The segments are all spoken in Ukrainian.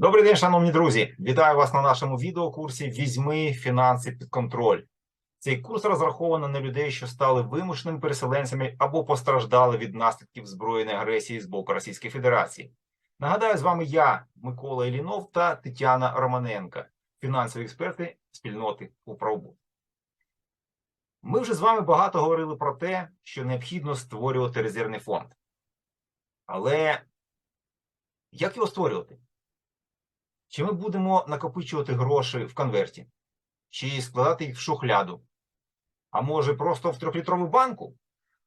Добрий день, шановні друзі! Вітаю вас на нашому відеокурсі Візьми фінанси під контроль. Цей курс розрахований на людей, що стали вимушеними переселенцями або постраждали від наслідків збройної агресії з боку Російської Федерації. Нагадаю, з вами я, Микола Ілінов та Тетяна Романенка, фінансові експерти спільноти Управбуд. Ми вже з вами багато говорили про те, що необхідно створювати резервний фонд. Але як його створювати? Чи ми будемо накопичувати гроші в конверті, чи складати їх в шухляду, а може просто в трьохлітрову банку,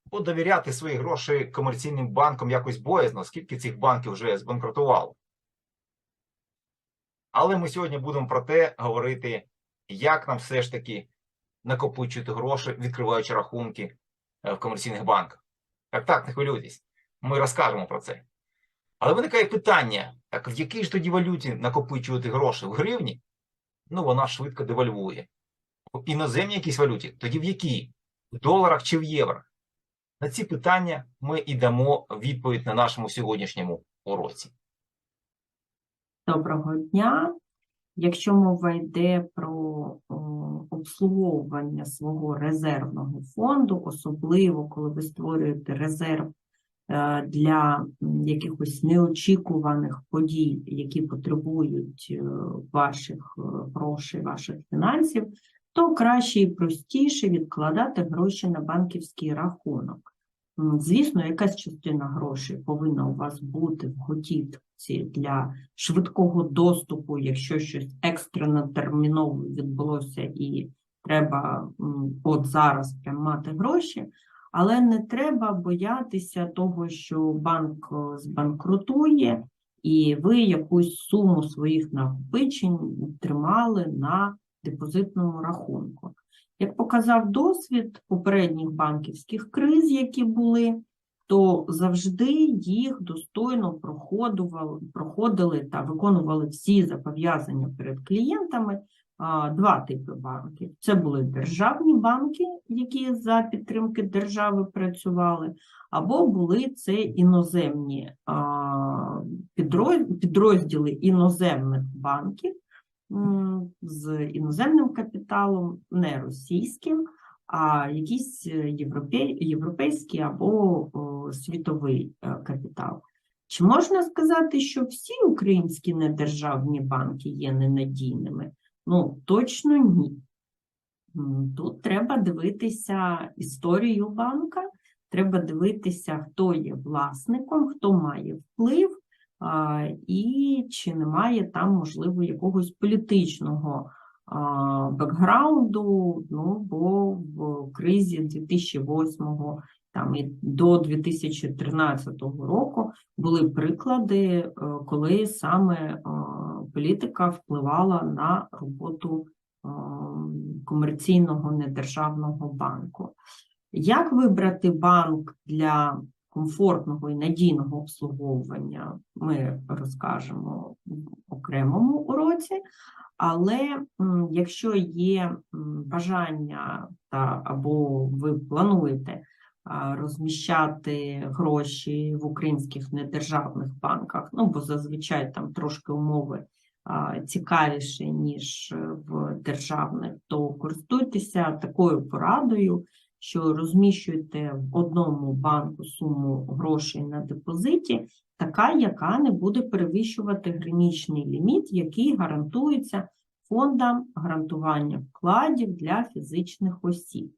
бо довіряти свої гроші комерційним банкам якось боязно, оскільки цих банків вже збанкрутувало. Але ми сьогодні будемо про те говорити, як нам все ж таки накопичувати гроші, відкриваючи рахунки е, в комерційних банках. Так, так, не хвилюйтесь, ми розкажемо про це. Але виникає питання: так в якій ж тоді валюті накопичувати гроші? В гривні? Ну, вона швидко девальвує. В іноземній якійсь валюті, тоді в якій? В доларах чи в євро? На ці питання ми і дамо відповідь на нашому сьогоднішньому уроці. Доброго дня. Якщо мова йде про о, обслуговування свого резервного фонду, особливо коли ви створюєте резерв для якихось неочікуваних подій, які потребують е, ваших е, грошей, ваших фінансів, то краще і простіше відкладати гроші на банківський рахунок. Звісно, якась частина грошей повинна у вас бути в готівці для швидкого доступу, якщо щось екстрено терміново відбулося і треба от зараз прям мати гроші, але не треба боятися того, що банк е, збанкрутує, і ви якусь суму своїх накопичень тримали на депозитному рахунку. Як показав досвід попередніх банківських криз, які були, то завжди їх достойно проходили та виконували всі зобов'язання перед клієнтами два типи банків. Це були державні банки, які за підтримки держави працювали, або були це іноземні підрозділи іноземних банків, з іноземним капіталом, не російським, а якийсь е, європей, європейський або світовий е, капітал. Чи можна сказати, що всі українські недержавні банки є ненадійними? Ну, точно ні. Тут треба дивитися історію банка, треба дивитися, хто є власником, хто має вплив, і чи немає там, можливо, якогось політичного бекграунду, ну, бо в кризі 2008 там, і до 2013 року були приклади, е, коли саме е, політика впливала на роботу е, комерційного недержавного банку. Як вибрати банк для комфортного і надійного обслуговування ми розкажемо в окремому уроці, але якщо є бажання та або ви плануєте розміщати гроші в українських недержавних банках, ну бо зазвичай там трошки умови а, цікавіші, ніж в державних, то користуйтеся такою порадою що розміщуєте в одному банку суму грошей на депозиті, така, яка не буде перевищувати граничний ліміт, який гарантується фондом гарантування вкладів для фізичних осіб.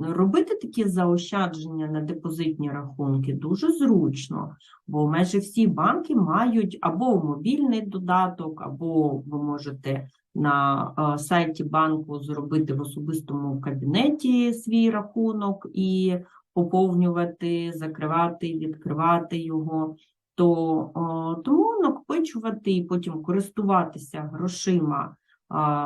Робити такі заощадження на депозитні рахунки дуже зручно, бо майже всі банки мають або мобільний додаток, або ви можете на е, сайті банку зробити в особистому кабінеті свій рахунок і поповнювати, закривати, відкривати його, то е, тому накопичувати і потім користуватися грошима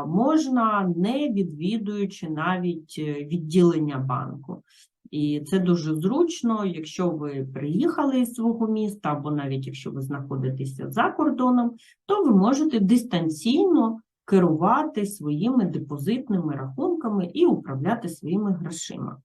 можна, не відвідуючи навіть е, відділення банку. І це дуже зручно, якщо ви приїхали із свого міста, або навіть якщо ви знаходитеся за кордоном, то ви можете дистанційно керувати своїми депозитними рахунками і управляти своїми грошима.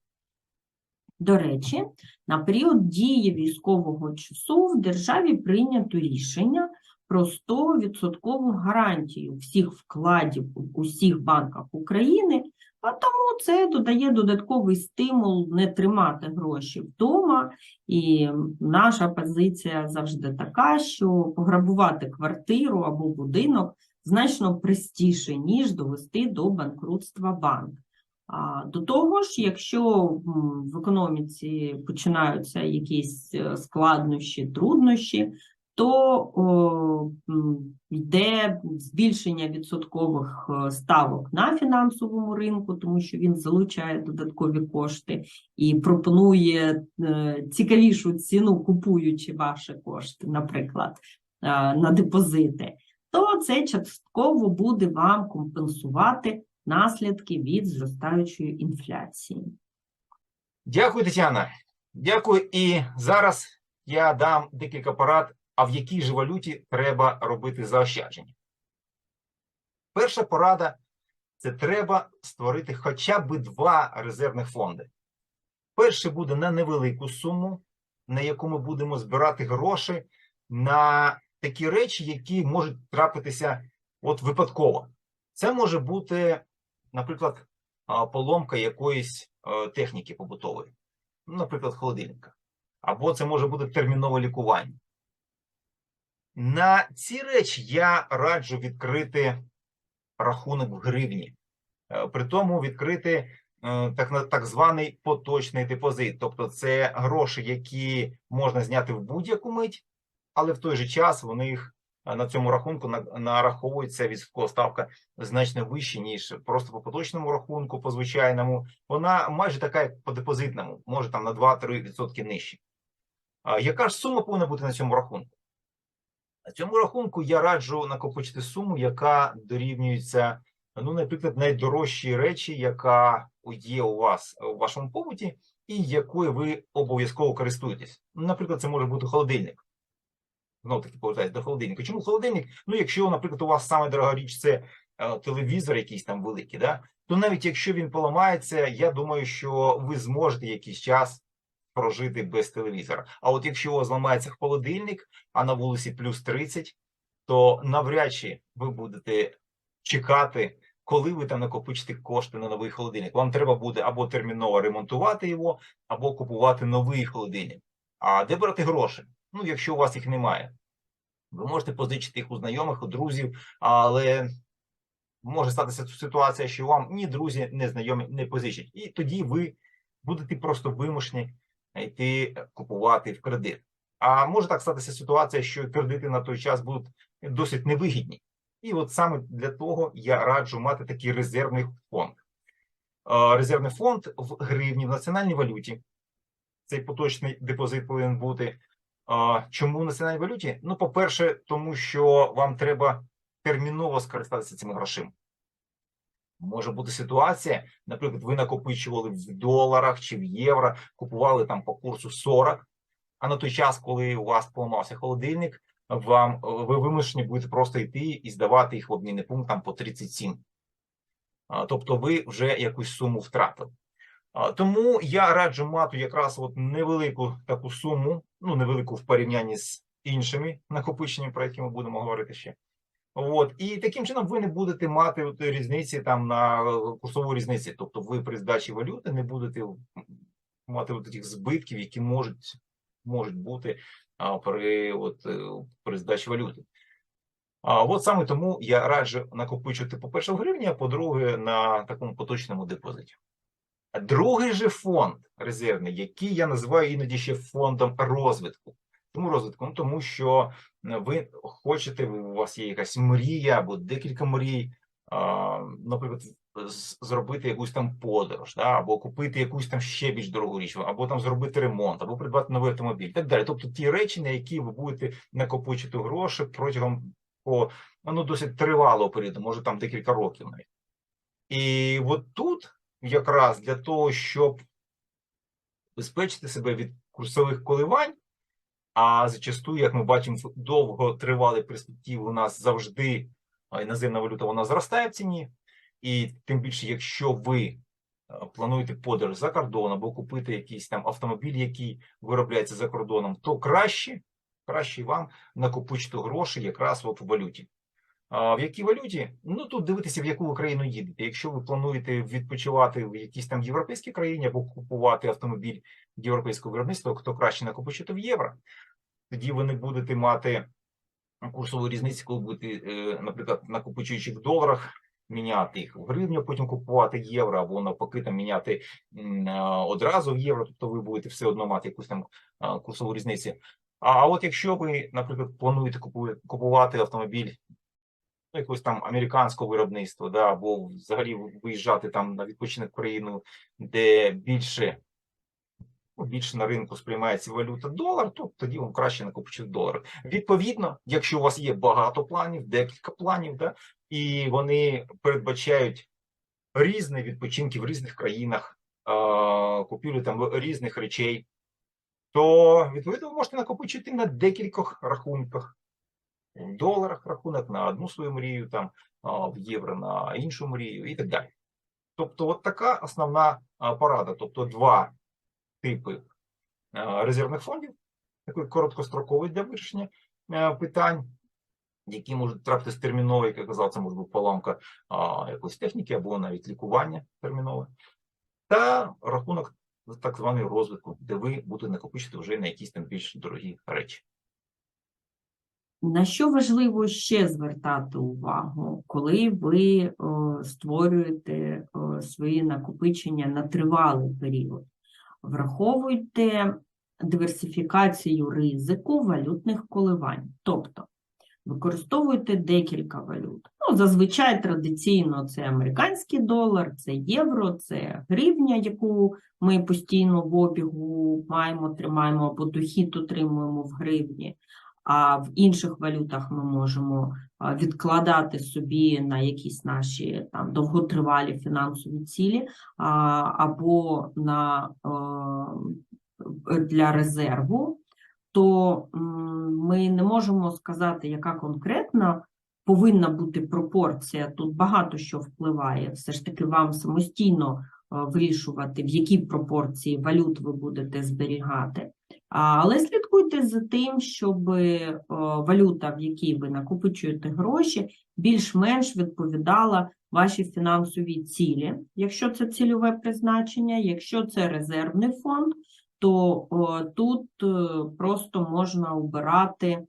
До речі, на період дії військового часу в державі прийнято рішення про 100% гарантію всіх вкладів у всіх банках України, а тому це додає додатковий стимул не тримати гроші вдома. І наша позиція завжди така, що пограбувати квартиру або будинок значно простіше, ніж довести до банкрутства банк. До того ж, якщо в економіці починаються якісь е, складнощі, труднощі, то йде збільшення відсоткових е, ставок на фінансовому ринку, тому що він залучає додаткові кошти і пропонує е, цікавішу ціну, купуючи ваші кошти, наприклад, на депозити, то це частково буде вам компенсувати наслідки від зростаючої інфляції. Дякую, Тетяна. Дякую. І зараз я дам декілька порад, а в якій же валюті треба робити заощадження. Перша порада це треба створити хоча б два резервних фонди. Перший буде на невелику суму, на яку ми будемо збирати гроші на такі речі, які можуть трапитися от випадково. Це може бути, наприклад, поломка якоїсь техніки побутової, ну, наприклад, холодильника. Або це може бути термінове лікування. На ці речі я раджу відкрити рахунок в гривні. Е, При тому відкрити е, так, так званий поточний депозит. Тобто це гроші, які можна зняти в будь-яку мить, але в той же час них е, на цьому рахунку нараховується відсоткова ставка значно вище, ніж просто по поточному рахунку, по звичайному. Вона майже така, як по депозитному, може там на 2-3% нижче. Яка ж сума повинна бути на цьому рахунку? На цьому рахунку я раджу накопичити суму, яка дорівнюється, ну, наприклад, найдорожчій речі, яка є у вас у вашому побуті, і якою ви обов'язково користуєтесь. Наприклад, це може бути холодильник. Знову таки повертаюся до холодильника. Чому холодильник? Ну, якщо, наприклад, у вас саме дорога річ це е, телевізор, якийсь там великий, да? то навіть якщо він поламається, я думаю, що ви зможете якийсь час прожити без телевізора. А от якщо у вас зламається холодильник, а на вулиці плюс 30, то навряд чи ви будете чекати, коли ви там накопичите кошти на новий холодильник. Вам треба буде або терміново ремонтувати його, або купувати новий холодильник. А де брати гроші? Ну, якщо у вас їх немає. Ви можете позичити їх у знайомих, у друзів, але може статися ситуація, що вам ні друзі, ні знайомі не позичать. І тоді ви будете просто вимушені йти купувати в кредит. А може так статися ситуація, що кредити на той час будуть досить невигідні. І от саме для того я раджу мати такий резервний фонд. Резервний фонд в гривні в національній валюті. Цей поточний депозит повинен бути. Чому в національній валюті? Ну, по-перше, тому що вам треба терміново скористатися цими грошима. Може бути ситуація, наприклад, ви накопичували в доларах чи в євро, купували там по курсу 40, а на той час, коли у вас поламався холодильник, вам е, ви вимушені будете просто йти і здавати їх в обмінний пункт там по 37. Тобто ви вже якусь суму втратили. Тому я раджу мати якраз от невелику таку суму, ну невелику в порівнянні з іншими накопиченнями, про які ми будемо говорити ще. От і таким чином ви не будете мати різниці там на е, курсову різниці. Тобто ви при здачі валюти не будете мати от таких збитків, які можуть можуть бути а, при от е, при здачі валюти. А от саме тому я раджу накопичувати, по-перше, в гривні, а по-друге, на такому поточному депозиті. Другий же фонд резервний, який я називаю іноді ще фондом розвитку. Розвитку? Ну, тому що ви хочете, у вас є якась мрія або декілька мрій, наприклад, зробити якусь там подорож, да, або купити якусь там ще більш дорогу річ, або там зробити ремонт, або придбати новий автомобіль, так далі. Тобто ті речі, на які ви будете накопичити гроші протягом ну, досить тривалого періоду, може там декілька років навіть. І от тут якраз для того, щоб безпечити себе від курсових коливань, а зачасту, як ми бачимо, в довготривалій перспективі у нас завжди іноземна валюта вона зростає в ціні, і тим більше, якщо ви плануєте подорож за кордон або купити якийсь там автомобіль, який виробляється за кордоном, то краще краще вам накопичити гроші якраз в валюті. В якій валюті? Ну тут дивитися, в яку країну їдете. Якщо ви плануєте відпочивати в якійсь там європейській країні або купувати автомобіль європейського виробництва, то краще накопичити в євро. Тоді ви не будете мати курсову різницю, коли будете, е, наприклад, накопичуючи в доларах, міняти їх в гривню, потім купувати євро, або навпаки там міняти е, одразу в євро, тобто ви будете все одно мати якусь там е, курсову різницю. А, от якщо ви, наприклад, плануєте купувати автомобіль якогось там американського виробництва, да, або взагалі виїжджати там на відпочинок країну, де більше, ну, більше на ринку сприймається валюта долар, то тоді вам краще накопичити долари. Відповідно, якщо у вас є багато планів, декілька планів, да, і вони передбачають різні відпочинки в різних країнах, купівлю там різних речей, то відповідно ви можете накопичити на декількох рахунках. В доларах рахунок на одну свою мрію, там в євро на іншу мрію і так далі. Тобто, от така основна порада. Тобто, два типи резервних фондів, такий короткостроковий для вирішення питань, які можуть трапитись терміново, як я казав, це може бути поламка якоїсь техніки або навіть лікування термінове, та рахунок так званий розвитку, де ви будете накопичити вже на якісь там більш дорогі речі. На що важливо ще звертати увагу, коли ви о, створюєте о, свої накопичення на тривалий період? Враховуйте диверсифікацію ризику валютних коливань. Тобто використовуйте декілька валют. Ну, зазвичай традиційно це американський долар, це євро, це гривня, яку ми постійно в обігу маємо, тримаємо або дохід отримуємо в гривні. А в інших валютах ми можемо відкладати собі на якісь наші там довготривалі фінансові цілі а, або на для резерву, то ми не можемо сказати, яка конкретна повинна бути пропорція. Тут багато що впливає. Все ж таки, вам самостійно вирішувати, в якій пропорції валют ви будете зберігати. Але слідкуйте за тим, щоб е, валюта, в якій ви накопичуєте гроші, більш-менш відповідала вашій фінансовій цілі, якщо це цільове призначення, якщо це резервний фонд, то тут е, просто можна обирати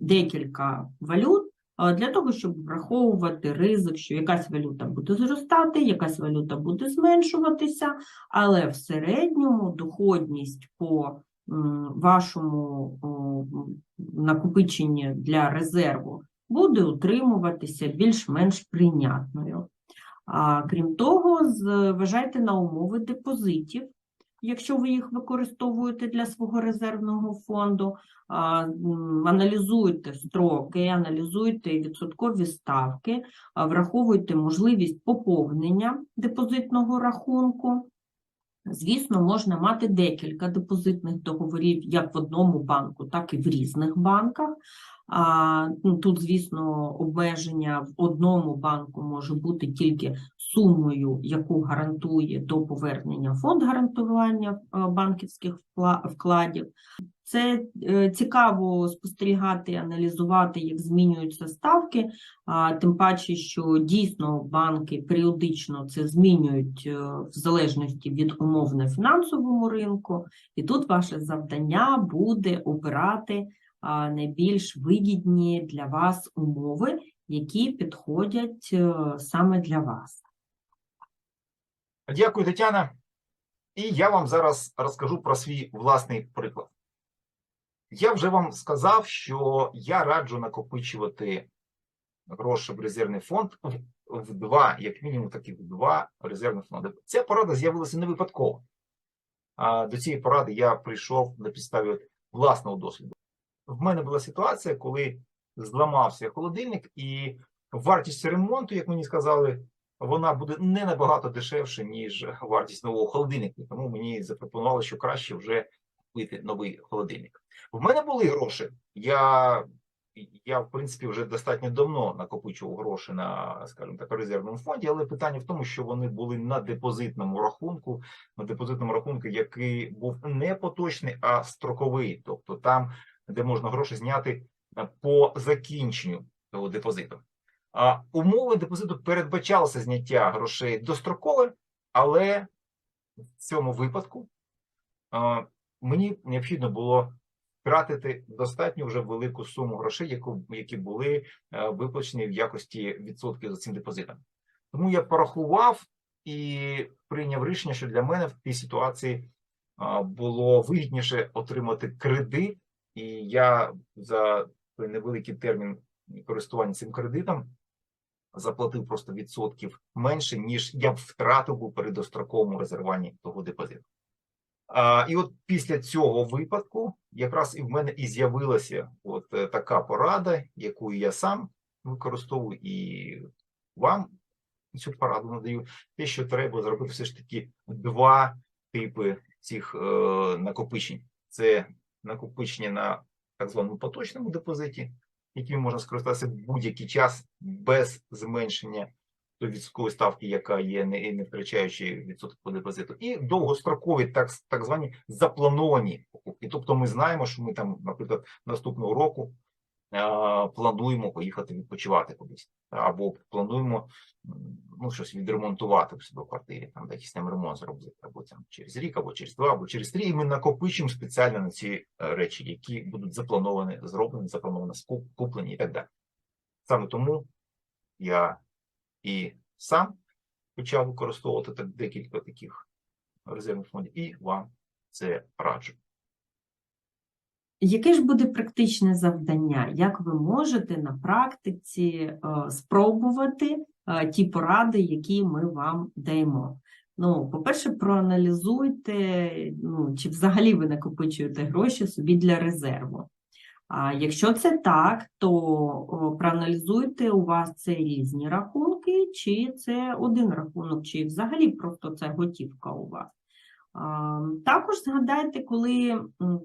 декілька валют для того, щоб враховувати ризик, що якась валюта буде зростати, якась валюта буде зменшуватися, але в середньому доходність по вашому о, накопиченні для резерву буде утримуватися більш-менш прийнятною. А крім того, зважайте на умови депозитів, якщо ви їх використовуєте для свого резервного фонду, аналізуйте строки, аналізуйте відсоткові ставки, враховуйте можливість поповнення депозитного рахунку. Звісно, можна мати декілька депозитних договорів як в одному банку, так і в різних банках. А, ну, тут, звісно, обмеження в одному банку може бути тільки сумою, яку гарантує до повернення фонд гарантування е, банківських вкладів. Це е, цікаво спостерігати аналізувати, як змінюються ставки, а, тим паче, що дійсно банки періодично це змінюють е, в залежності від умов на фінансовому ринку, і тут ваше завдання буде обирати найбільш вигідні для вас умови, які підходять е, саме для вас. Дякую, Тетяна. І я вам зараз розкажу про свій власний приклад. Я вже вам сказав, що я раджу накопичувати гроші в резервний фонд в, в два, як мінімум, таких два резервних фонди. Ця порада з'явилася не випадково. До цієї поради я прийшов на підставі власного досвіду. В мене була ситуація, коли зламався холодильник, і вартість ремонту, як мені сказали, вона буде не набагато дешевше, ніж вартість нового холодильника. Тому мені запропонували, що краще вже купити новий холодильник. В мене були гроші. Я, я в принципі, вже достатньо давно накопичував гроші на, скажімо так, резервному фонді, але питання в тому, що вони були на депозитному рахунку, на депозитному рахунку, який був не поточний, а строковий. Тобто там де можна гроші зняти е, по закінченню того депозиту. А умови депозиту передбачалося зняття грошей дострокове, але в цьому випадку а, мені необхідно було втратити достатньо вже велику суму грошей, яку, які були е, виплачені в якості відсотків за цим депозитом. Тому я порахував і прийняв рішення, що для мене в тій ситуації а, було вигідніше отримати кредит, і я за той невеликий термін користування цим кредитом заплатив просто відсотків менше, ніж я б втратив би при достроковому резервуванні того депозиту. А, і от після цього випадку якраз і в мене і з'явилася от е, така порада, яку я сам використовую, і вам цю пораду надаю. Те, що треба зробити, все ж таки два типи цих е, накопичень: це накопичення на так званому поточному депозиті, яким можна скористатися в будь-який час без зменшення відсоткової ставки, яка є, не, не втрачаючи відсоток по депозиту, і довгострокові, так, так звані заплановані покупки. Тобто ми знаємо, що ми там, наприклад, наступного року плануємо поїхати відпочивати кудись, або плануємо ну, щось відремонтувати в себе в квартирі, там якийсь там ремонт зробити, або там через рік, або через два, або через три. І ми накопичимо спеціально на ці е, речі, які будуть заплановані, зроблені, заплановані, куплені і так далі. Саме тому я і сам почав використовувати так декілька таких резервних фондів, і вам це раджу. Яке ж буде практичне завдання? Як ви можете на практиці е, спробувати е, ті поради, які ми вам даємо? Ну, по-перше, проаналізуйте, ну, чи взагалі ви накопичуєте гроші собі для резерву. А якщо це так, то проаналізуйте, у вас це різні рахунки, чи це один рахунок, чи взагалі просто це готівка у вас. Також згадайте, коли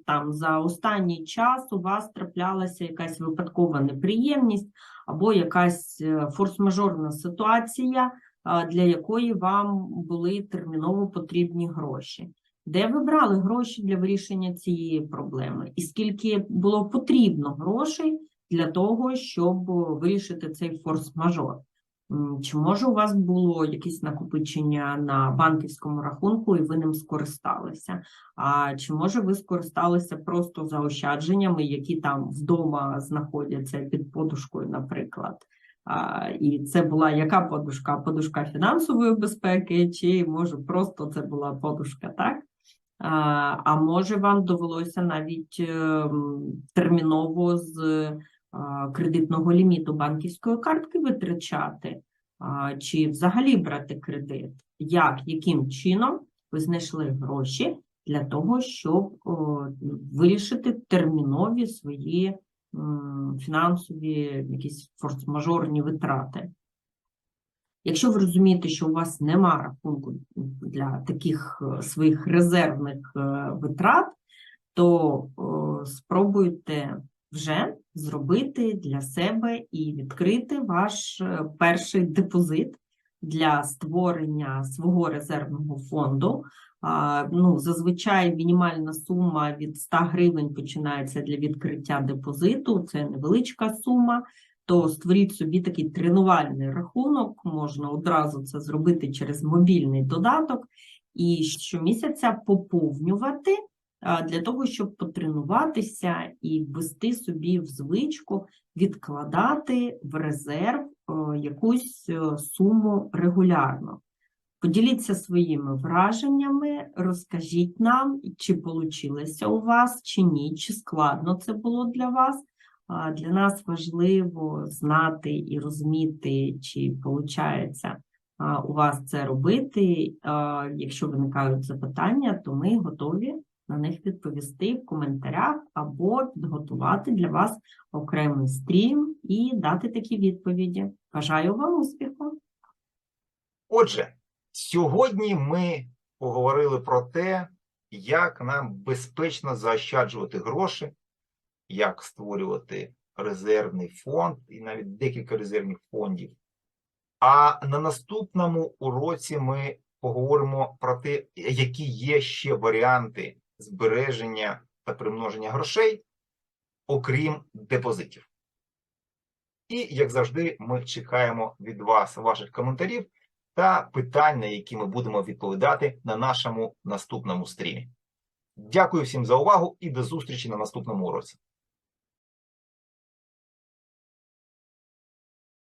там за останній час у вас траплялася якась випадкова неприємність або якась е, форс-мажорна ситуація, для якої вам були терміново потрібні гроші. Де ви брали гроші для вирішення цієї проблеми? І скільки було потрібно грошей для того, щоб вирішити цей форс-мажор? Чи може у вас було якесь накопичення на банківському рахунку і ви ним скористалися? А чи може ви скористалися просто заощадженнями, які там вдома знаходяться під подушкою, наприклад? А, і це була яка подушка? Подушка фінансової безпеки, чи може просто це була подушка, так? А, а може вам довелося навіть ем, терміново з кредитного ліміту банківської картки витрачати, чи взагалі брати кредит? Як, яким чином ви знайшли гроші для того, щоб вирішити термінові свої фінансові якісь форс-мажорні витрати? Якщо ви розумієте, що у вас нема рахунку для таких е, своїх резервних е, витрат, то спробуйте вже зробити для себе і відкрити ваш е, перший депозит для створення свого резервного фонду. Ну, зазвичай мінімальна сума від 100 гривень починається для відкриття депозиту. Це невеличка сума. То створіть собі такий тренувальний рахунок, можна одразу це зробити через мобільний додаток, і щомісяця поповнювати для того, щоб потренуватися і ввести собі в звичку відкладати в резерв якусь е, суму регулярно. Поділіться своїми враженнями, розкажіть нам, чи вийшло у вас, чи ні, чи складно це було для вас. Для нас важливо знати і розуміти, чи виходить у вас це робити. Якщо виникають запитання, то ми готові на них відповісти в коментарях або підготувати для вас окремий стрім і дати такі відповіді. Бажаю вам успіху! Отже, сьогодні ми поговорили про те, як нам безпечно заощаджувати гроші, як створювати резервний фонд і навіть декілька резервних фондів. А на наступному уроці ми поговоримо про те, які є ще варіанти збереження та примноження грошей, окрім депозитів. І, як завжди, ми чекаємо від вас ваших коментарів та питань, на які ми будемо відповідати на нашому наступному стрімі. Дякую всім за увагу і до зустрічі на наступному уроці.